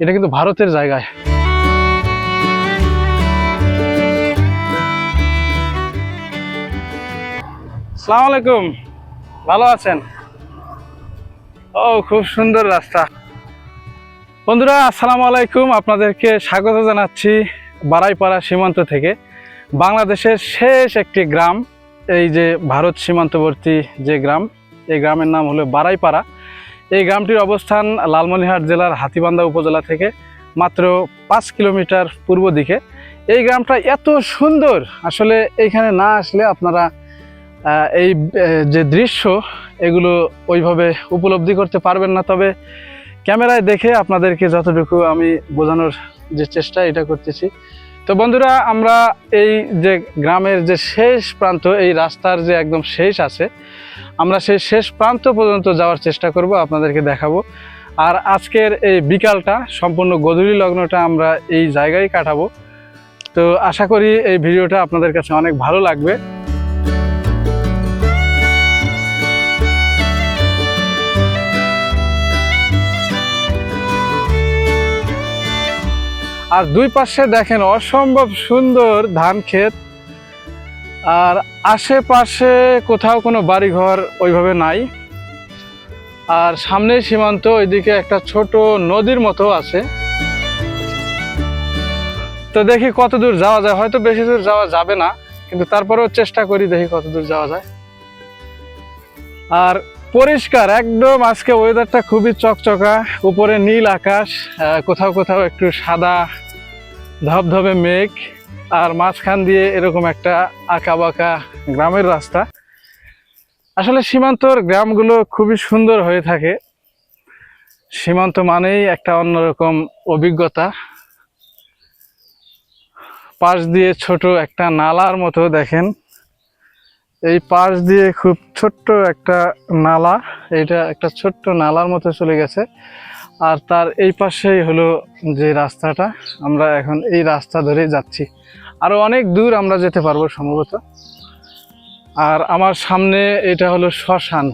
এটা কিন্তু ভারতের জায়গায়। সালাম আলাইকুম। ভালো আছেন? ও, খুব সুন্দর রাস্তা। বন্ধুরা, আসসালামু আলাইকুম। আপনাদেরকে স্বাগত জানাচ্ছি বারাইপাড়া সীমান্ত থেকে। বাংলাদেশের শেষ একটি গ্রাম, এই যে ভারত সীমান্তবর্তী যে গ্রাম, এই গ্রামের নাম হলো বারাইপাড়া। এই গ্রামটির অবস্থান লালমনিরহাট জেলার হাতিবান্ধা উপজেলা থেকে মাত্র পাঁচ কিলোমিটার পূর্ব দিকে। এই গ্রামটা এত সুন্দর, আসলে এইখানে না আসলে আপনারা এই যে দৃশ্য, এগুলো ওইভাবে উপলব্ধি করতে পারবেন না। তবে ক্যামেরায় দেখে আপনাদেরকে যতটুকু আমি বোঝানোর যে চেষ্টা, এটা করতেছি। তো বন্ধুরা, আমরা এই যে গ্রামের যে শেষ প্রান্ত, এই রাস্তার যে একদম শেষ আছে আমরা সেই শেষ প্রান্ত পর্যন্ত যাওয়ার চেষ্টা করব, আপনাদেরকে দেখাবো। আর আজকের এই বিকালটা, সম্পূর্ণ গধূলি লগ্নটা আমরা এই জায়গায় কাটাবো। তো আশা করি এই ভিডিওটা আপনাদের কাছে অনেক ভালো লাগবে। আর দুই পাশে দেখেন অসম্ভব সুন্দর ধান ক্ষেত। আর আশেপাশে কোথাও কোনো বাড়িঘর ওইভাবে নাই। আর সামনে সীমান্ত, ওইদিকে একটা ছোট নদীর মতো আছে। তো দেখি কত দূর যাওয়া যায়। হয়তো বেশি দূর যাওয়া যাবে না, কিন্তু তারপরেও চেষ্টা করি দেখি কত দূর যাওয়া যায়। আর পরিষ্কার, একদম আজকে ওয়েদারটা খুবই চকচকা। উপরে নীল আকাশ কোথাও কোথাও একটু সাদা, ধবধবে মেঘ। আর মাঝখান দিয়ে এরকম একটা আঁকা বাঁকা গ্রামের রাস্তা। আসলে সীমান্তর গ্রামগুলো খুবই সুন্দর হয়ে থাকে। সীমান্ত মানেই একটা অন্যরকম অভিজ্ঞতা। পাশ দিয়ে ছোট একটা নালার মতো দেখেন। এই পাশ দিয়ে খুব ছোট্ট একটা নালা এটা একটা ছোট্ট নালার মতো চলে গেছে। আর তার এই পাশেই হলো যে রাস্তাটা, আমরা এখন এই রাস্তা ধরে যাচ্ছি। আরও অনেক দূর আমরা যেতে পারব সম্ভবত। আর আমার সামনে এটা হলো শ্মশান।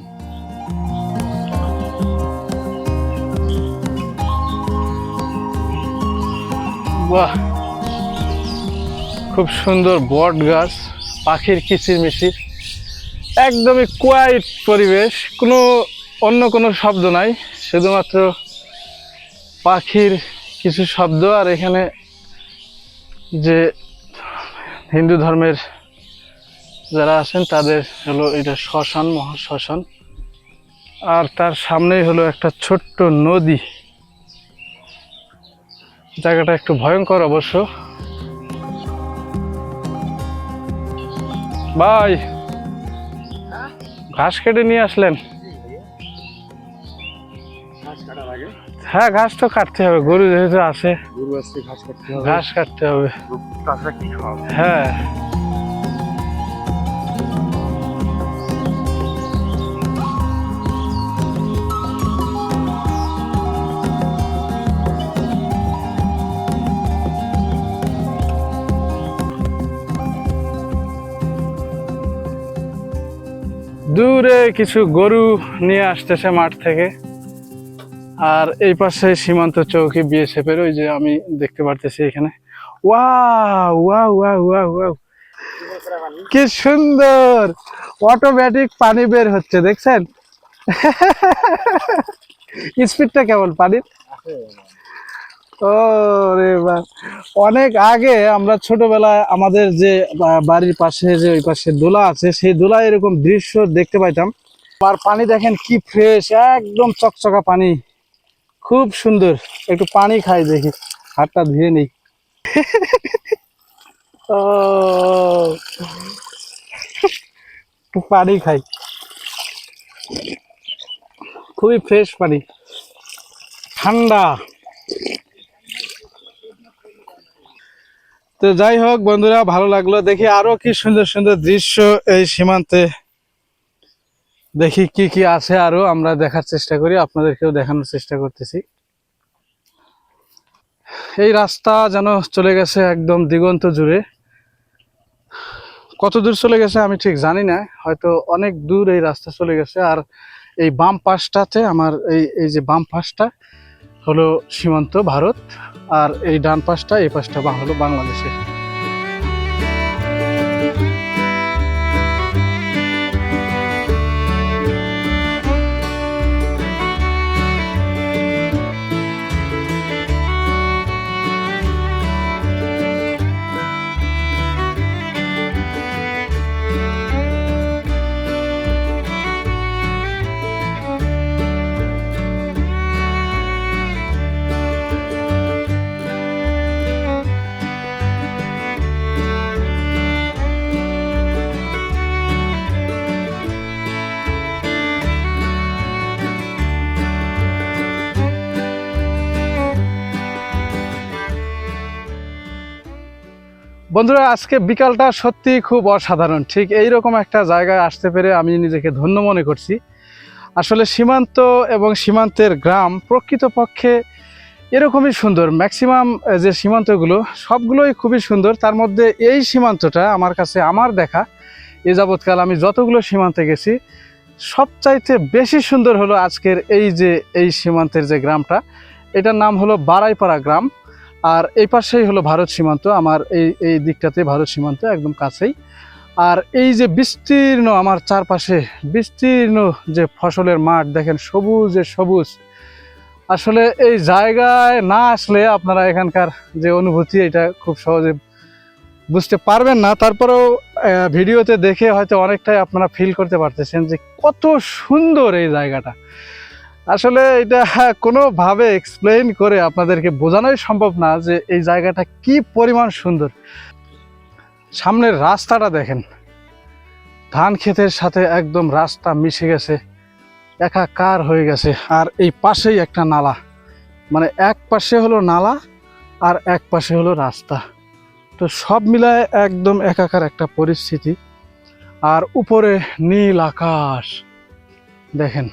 বাহ! খুব সুন্দর বট গাছ, পাখির কিচির মিচির একদমই কোয়াইট পরিবেশ। কোনো, অন্য কোনো শব্দ নাই, শুধুমাত্র পাখির কিছু শব্দ আর এখানে যে হিন্দু ধর্মের যারা আছেন তাদের হলো এটা শ্মশান মহাশ্মশান। আর তার সামনেই হলো একটা ছোট্ট নদী। জায়গাটা একটু ভয়ঙ্কর অবশ্য। ভাই ঘাস কেটে নিয়ে আসলেন। হ্যাঁ ঘাস তো কাটতে হবে গরু যেহেতু আছে। গরু আসছে ঘাস কাটতে হবে। ঘাস কাটতে হবে। তাছাড়া কি খাওয়াবো? হ্যাঁ। দূরে কিছু গরু নিয়ে আসতেছে মাঠ থেকে। আর এই পাশে সীমান্ত চৌকি বিএসএফের, ওই যে আমি দেখতে পারতেছি এখানে। কি সুন্দর! অটোমেটিক পানি বের হচ্ছে, দেখছেন? স্পিডটা কেমন পানির ও রে অনেক আগে আমরা ছোটবেলায় আমাদের যে বাড়ির পাশে যে ওই পাশে দোলা আছে, সেই দোলা এরকম দৃশ্য দেখতে পাইতাম। আর পানি দেখেন কি ফ্রেশ একদম চকচকা পানি। খুব সুন্দর। একটু পানি খাই দেখি, হাতটা ধুয়ে নেই। ও। পানি খাই। খুবই ফ্রেশ পানি। ঠান্ডা। তো যাই হোক বন্ধুরা, ভালো লাগল দেখি আরও কি সুন্দর সুন্দর দৃশ্য এই সীমান্তে দেখি কি কি আছে আরও, আমরা দেখার চেষ্টা করি, আপনাদেরকেও দেখানোর চেষ্টা করতেছি। এই রাস্তা যেন চলে গেছে একদম দিগন্ত জুড়ে। কত দূর চলে গেছে আমি ঠিক জানি না, হয়তো অনেক দূর এই রাস্তা চলে গেছে। আর এই বাম পাশটাতে আমার এই এই যে বাম পাশটা হলো সীমান্ত ভারত, আর এই ডান পাশটা, এই পাশটা হলো বাংলাদেশের। বন্ধুরা, আজকে বিকালটা সত্যি খুব অসাধারণ। ঠিক এই রকম একটা জায়গায় আসতে পেরে আমি নিজেকে ধন্য মনে করছি। আসলে সীমান্ত এবং সীমান্তের গ্রাম প্রকৃতপক্ষে এরকমই সুন্দর। ম্যাক্সিমাম যে সীমান্তগুলো, সবগুলোই খুবই সুন্দর। তার মধ্যে এই সীমান্তটা আমার কাছে আমার দেখা। এ যাবৎকাল আমি যতগুলো সীমান্তে গেছি, সবচাইতে বেশি সুন্দর হলো আজকের এই যে, এই সীমান্তের যে গ্রামটা। এটার নাম হলো বারাইপাড়া গ্রাম। আর এই পাশেই হলো ভারত সীমান্ত, আমার এই এই দিকটাতে ভারত সীমান্ত একদম কাছেই। আর এই যে বিস্তীর্ণ আমার চারপাশে, বিস্তীর্ণ যে ফসলের মাঠ, দেখেন সবুজে সবুজ। আসলে এই জায়গায় না আসলে আপনারা এখানকার যে অনুভূতি, এটা খুব সহজে বুঝতে পারবেন না। তারপরেও ভিডিওতে দেখে হয়তো অনেকটাই আপনারা ফিল করতে পারতেছেন যে কত সুন্দর এই জায়গাটা। আসলে এটা কোনোভাবে এক্সপ্লেইন করে আপনাদেরকে বোঝানোই সম্ভব না যে এই জায়গাটা কি পরিমাণ সুন্দর। সামনের রাস্তাটা দেখেন। ধান ক্ষেতের সাথে একদম রাস্তা মিশে গেছে, একাকার হয়ে গেছে, আর এই পাশেই একটা নালা। মানে এক পাশে হলো নালা আর এক পাশে হলো রাস্তা। তো সব মিলায় একদম একাকার একটা পরিস্থিতি। আর উপরে নীল আকাশ। দেখেন।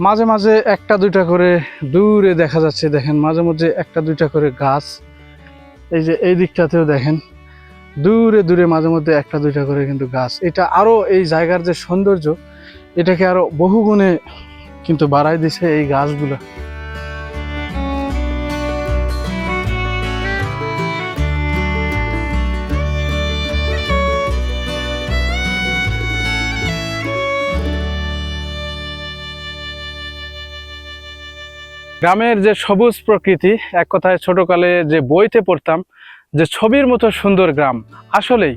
মাঝে মাঝে একটা দুইটা করে দূরে দেখা যাচ্ছে, দেখেন, মাঝে মাঝে একটা দুইটা করে গাছ। এই যে এই দিকটাতেও দেখেন, দূরে দূরে মাঝে মধ্যে একটা দুইটা করে কিন্তু গাছ। এটা আরও এই জায়গার যে সৌন্দর্য, এটাকে আরও বহুগুণে কিন্তু বাড়াই দিছে এই গাছগুলো। গ্রামের যে সবুজ প্রকৃতি, এক কথায় ছোটকালে যে বইতে পড়তাম, যে ছবির মতো সুন্দর গ্রাম। আসলেই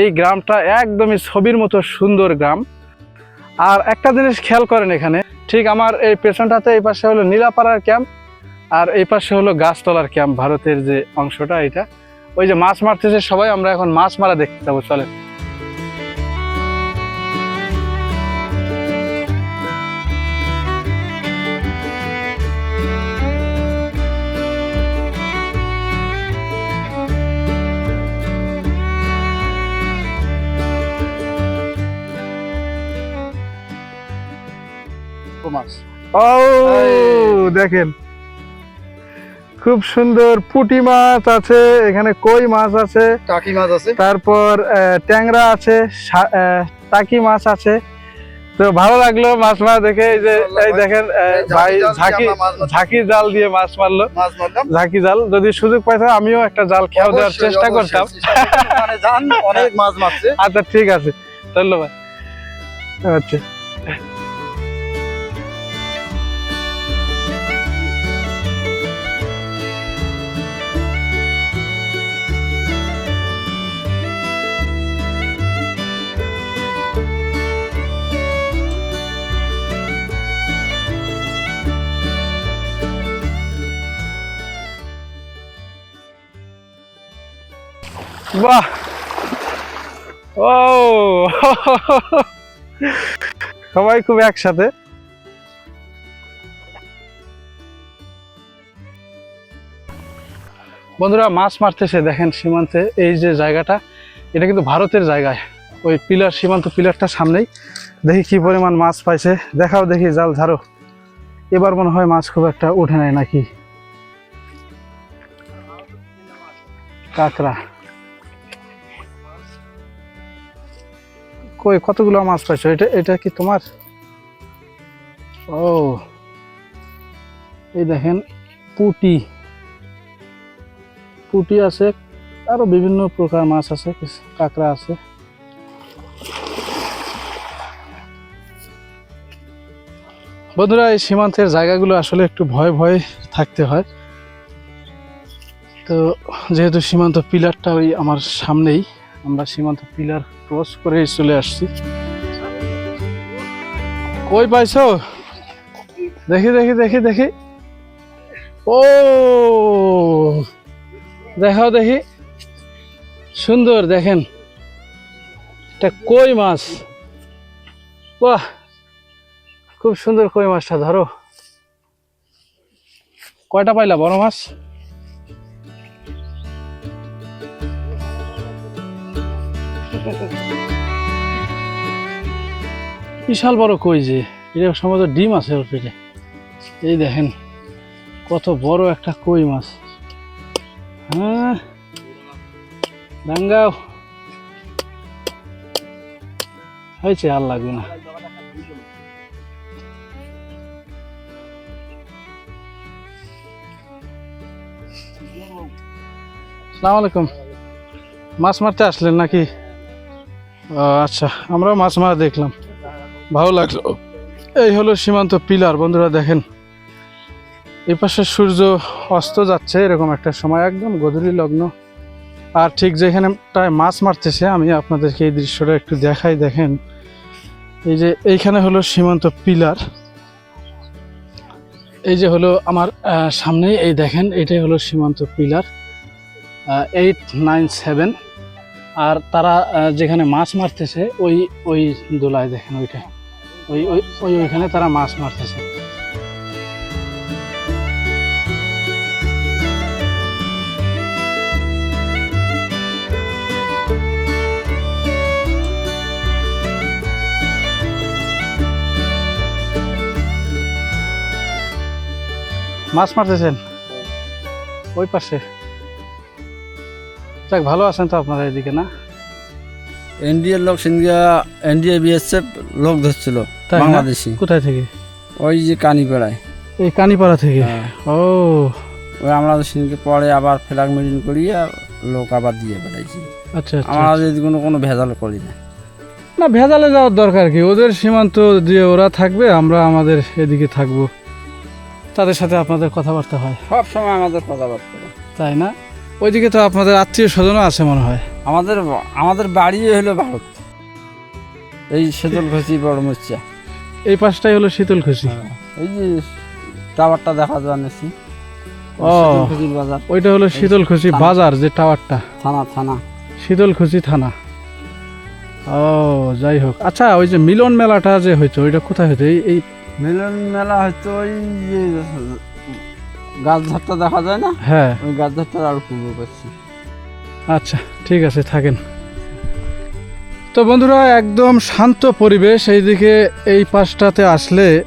এই গ্রামটা একদমই ছবির মতো সুন্দর গ্রাম। আর একটা জিনিস খেয়াল করেন এখানে, ঠিক আমার এই পেছনটাতে এই পাশে হলো নীলাপাড়ার ক্যাম্প, আর এই পাশে হলো গাছতলার ক্যাম্প, ভারতের যে অংশটা এটা। ওই যে মাছ মারতেছে সবাই, আমরা এখন মাছ মারা দেখতে যাব, চলেন। মাছ। ও দেখেন। খুব সুন্দর পুঁটি মাছ আছে এখানে কই মাছ আছে। টাকি মাছ আছে। তারপর ট্যাংরা আছে টাকি মাছ আছে। তো ভালো লাগল মাছ মারা দেখে এই যে এই দেখেন ঝাঁকি ভাই জাল দিয়ে ঝাঁকি মাছ ঝাঁকি জাল দিয়ে মাছ মারলো। ঝাঁকি জাল যদি সুযোগ পাইতাম আমিও একটা জাল খেয়াল দেওয়ার চেষ্টা করতাম। অনেক মাছ মারছে। আচ্ছা ঠিক আছে। ধন্যবাদ। আচ্ছা। বাহ। ও সবাই খুব একসাথে। বন্ধুরা, মাছ মারতেছে, দেখেন সীমান্তে। এই যে জায়গাটা, এটা কিন্তু ভারতের জায়গায়। ওই পিলার, সীমান্ত পিলারটা সামনেই। দেখি কি পরিমাণ মাছ পাইছে। দেখাও দেখি, জাল ঝাড়ো। এবার মনে হয় মাছ খুব একটা উঠে নাই নাকি? কাঁকড়া। কই, কতগুলো মাছ পাইছো? এটা এটা কি তোমার? ও, এই দেখেন, পুটি। পুটি আছে, আরও বিভিন্ন প্রকার মাছ আছে কাঁকড়া আছে। বন্ধুরা, এই সীমান্তের জায়গাগুলো আসলে একটু ভয় ভয় থাকতে হয়। তো, যেহেতু সীমান্ত পিলারটা ওই আমার সামনেই আমরা সীমান্ত পিলার ক্রস করে চলে আসছি। কই পাইছো? দেখি দেখি দেখি দেখি। ও! দেখাও দেখি। সুন্দর, দেখেন। এটা কই মাছ? বাহ! খুব সুন্দর কই মাছটা, ধরো। কয়টা পাইলা, বড় মাছ? বিশাল বড় কই যে? এটা সম্ভবত ডিম আছে ওর পেটে। এই দেখেন, কত বড় একটা কই মাছ। হ্যাঁ ডাঙ্গাও হয়েছে আর লাগবে না। সালাম আলাইকুম। মাছ মারতে আসলেন নাকি? আচ্ছা আমরাও মাছ মারা দেখলাম। ভালো লাগল। এই হলো সীমান্ত পিলার বন্ধুরা দেখেন। এই পাশে সূর্য অস্ত যাচ্ছে এরকম একটা সময় একদম গধূলি লগ্ন। আর ঠিক যেখানে প্রায় মাছ মারতেছে আমি আপনাদেরকে এই দৃশ্যটা একটু দেখাই দেখেন। এই যে এইখানে হলো সীমান্ত পিলার। এই যে হলো আমার আহ, সামনে এই দেখেন এটাই হলো সীমান্ত পিলার এইট নাইন সেভেন আর তারা আহ, যেখানে মাছ মারতেছে ওই ওই দোলায় দেখেন ওইটা। ওই ওই ওই ওইখানে তারা মাছ মারতেছে। মাছ মারতেছেন? ওই পাশে। যাক ভালো আছেন তো আপনারা এদিকে না? এনডিএর লোক সিন্ধিয়া এনডিএ বিএসএফ লোক ধরছিল তাই না? বাংলাদেশি। কোথায় থেকে? ওই যে কানিপাড়ায়। এই কানিপাড়া থেকে? হ্যাঁ। ও। ওই আমরা সিনকে পরে আবার ফ্ল্যাগ মিটিং করিয়া লোক আবার দিয়ে বেড়াইছি। আচ্ছা আচ্ছা। আমরা যদি কোনো কোনো ভেজাল করি না। না ভেজালে যাওয়ার দরকার কি? ওদের সীমান্ত দিয়ে ওরা থাকবে আমরা আমাদের এদিকে থাকব। তাদের সাথে আপনাদের কথাবার্তা হয়। সব সময় আমাদের কথাবার্তা। তাই না? ওইদিকে তো আপনাদের আত্মীয় স্বজনও আছে মনে হয়। আমাদের আমাদের বাড়ি হলো ভারত। এই শীতল ঘষি বড় মুচ্চা এই পাশটাই হলো শীতল খুশি এই যে টাওয়ারটা দেখা জানেছি ও। বাজার। ওইটা হলো শীতল খুশি বাজার যে টাওয়ারটা। থানা থানা। শীতল খুশি থানা। ও যাই হোক। আচ্ছা ওই যে মিলন মেলাটা যে হইতো ওইটা কোথায় হইতো? এই এই মিলন মেলা হয়তো ওই যে গাছঝাড়টা দেখা যায় না? হ্যাঁ। ওই গাছঝাড়টার আর পূর্ব করছি আচ্ছা ঠিক আছে থাকেন। তো বন্ধুরা একদম শান্ত পরিবেশ এইদিকে এই পাশটাতে আসলে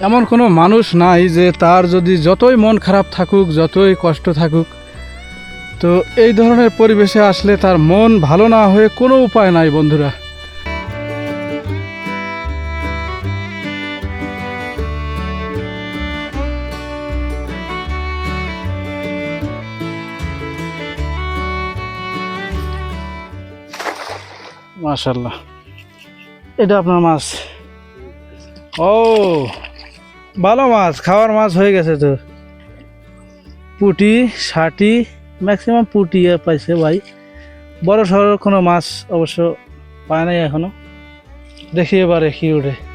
এমন কোনো মানুষ নাই যে তার যদি যতই মন খারাপ থাকুক যতই কষ্ট থাকুক তো এই ধরনের পরিবেশে আসলে তার মন ভালো না হয়ে কোনো উপায় নাই বন্ধুরা। মাশাল্লাহ এটা আপনার মাছ। ও, ভালো মাছ, খাওয়ার মাছ হয়ে গেছে তো। পুটি ষাটি ম্যাক্সিমাম পুটি পাইছে ভাই। বড় শহরের কোনো মাছ অবশ্য পায় নাই এখনও। দেখি এবারে কি উঠে।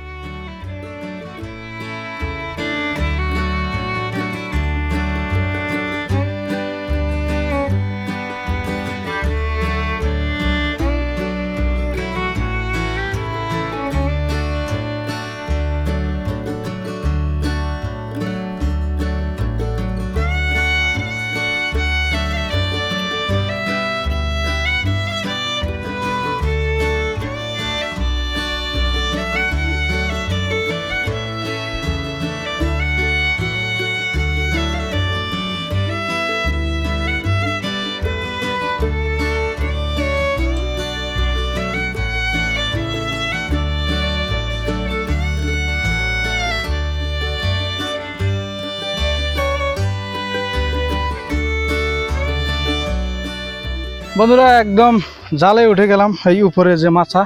বন্ধুরা একদম জালে উঠে গেলাম এই উপরে যে মাছা।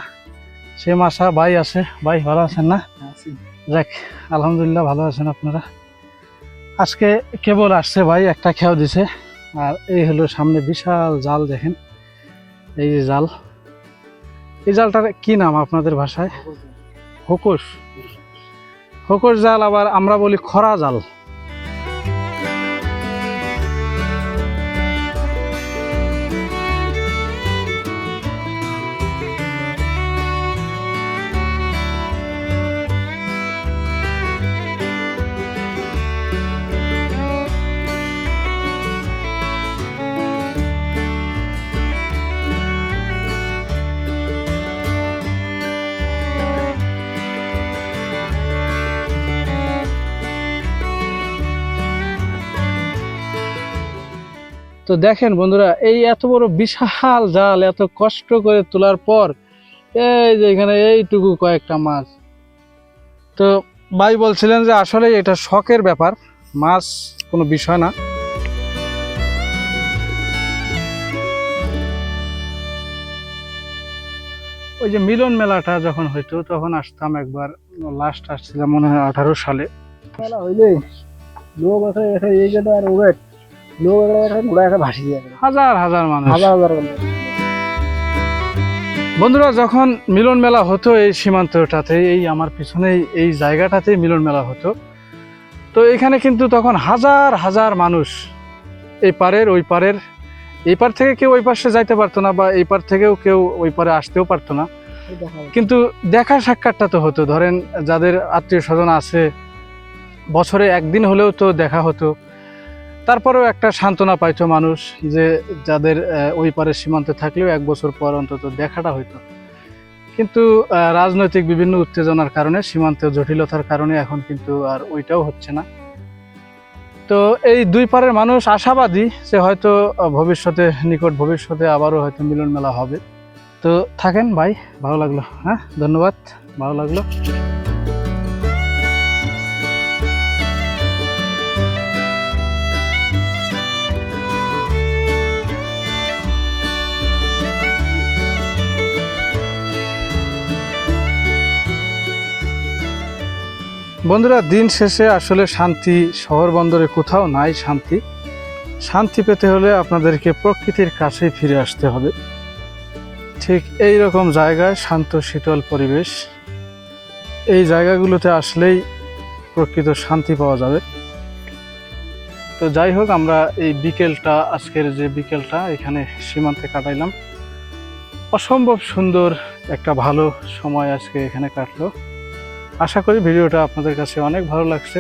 সে মাছা ভাই আছে। ভাই ভালো আছেন না? যাক আলহামদুলিল্লাহ ভালো আছেন আপনারা। আজকে কেবল আসছে ভাই একটা খেয়াও দিছে। আর এই হলো সামনে বিশাল জাল দেখেন। এই যে জাল। এই জালটার কি নাম আপনাদের ভাষায়? হোকস হোকস জাল আবার আমরা বলি খরা জাল। তো দেখেন বন্ধুরা, এই এত বড় বিশাল জাল, এত কষ্ট করে তোলার পর, এই যে এখানে এইটুকু কয়েকটা মাছ। তো ভাই বলছিলেন যে আসলে এটা শখের ব্যাপার, মাছ কোনো বিষয় না। ওই যে মিলন মেলাটা যখন হইতো, তখন আসতাম একবার লাস্ট আসছিলাম মনে হয় আঠারো সালে। মেলা হইলে লোক আছে এই গেলে আর ওয়েট। লোক ঘোড়া ভাসি যায় হাজার হাজার মানুষ। হাজার হাজার বন্ধুরা যখন মিলন মেলা হতো এই সীমান্তটাতে এই আমার পিছনে এই জায়গাটাতেই মিলন মেলা হতো তো এখানে কিন্তু তখন হাজার হাজার মানুষ এই পারের ওই পারের এই পার থেকে কেউ ওই পাশে যাইতে পারতো না বা এই পার থেকেও কেউ ওই পারে আসতেও পারতো না। কিন্তু দেখা সাক্ষাৎটা তো হতো। ধরেন যাদের আত্মীয় স্বজন আছে বছরে একদিন হলেও তো দেখা হতো। তারপরেও একটা সান্ত্বনা পাইতো মানুষ যে যাদের ওই পারে সীমান্তে থাকলেও এক বছর পর অন্তত দেখাটা হইতো। কিন্তু রাজনৈতিক বিভিন্ন উত্তেজনার কারণে সীমান্তে জটিলতার কারণে এখন কিন্তু আর ওইটাও হচ্ছে না। তো এই দুই পারের মানুষ আশাবাদী যে হয়তো ভবিষ্যতে, নিকট ভবিষ্যতে আবারও হয়তো মিলন মেলা হবে। তো থাকেন ভাই, ভালো লাগল হ্যাঁ? ধন্যবাদ, ভালো লাগল। বন্ধুরা, দিন শেষে আসলে শান্তি শহর বন্দরে কোথাও নাই শান্তি। শান্তি পেতে হলে আপনাদেরকে প্রকৃতির কাছেই ফিরে আসতে হবে। ঠিক এই রকম জায়গায় শান্ত, শীতল পরিবেশ। এই জায়গাগুলোতে আসলেই প্রকৃত শান্তি পাওয়া যাবে। তো যাই হোক, আমরা এই বিকেলটা, আজকের যে বিকেলটা, এখানে সীমান্তে কাটাইলাম। অসম্ভব সুন্দর একটা ভালো সময় আজকে এখানে কাটলো। আশা করি ভিডিওটা আপনাদের কাছে অনেক ভালো লাগছে।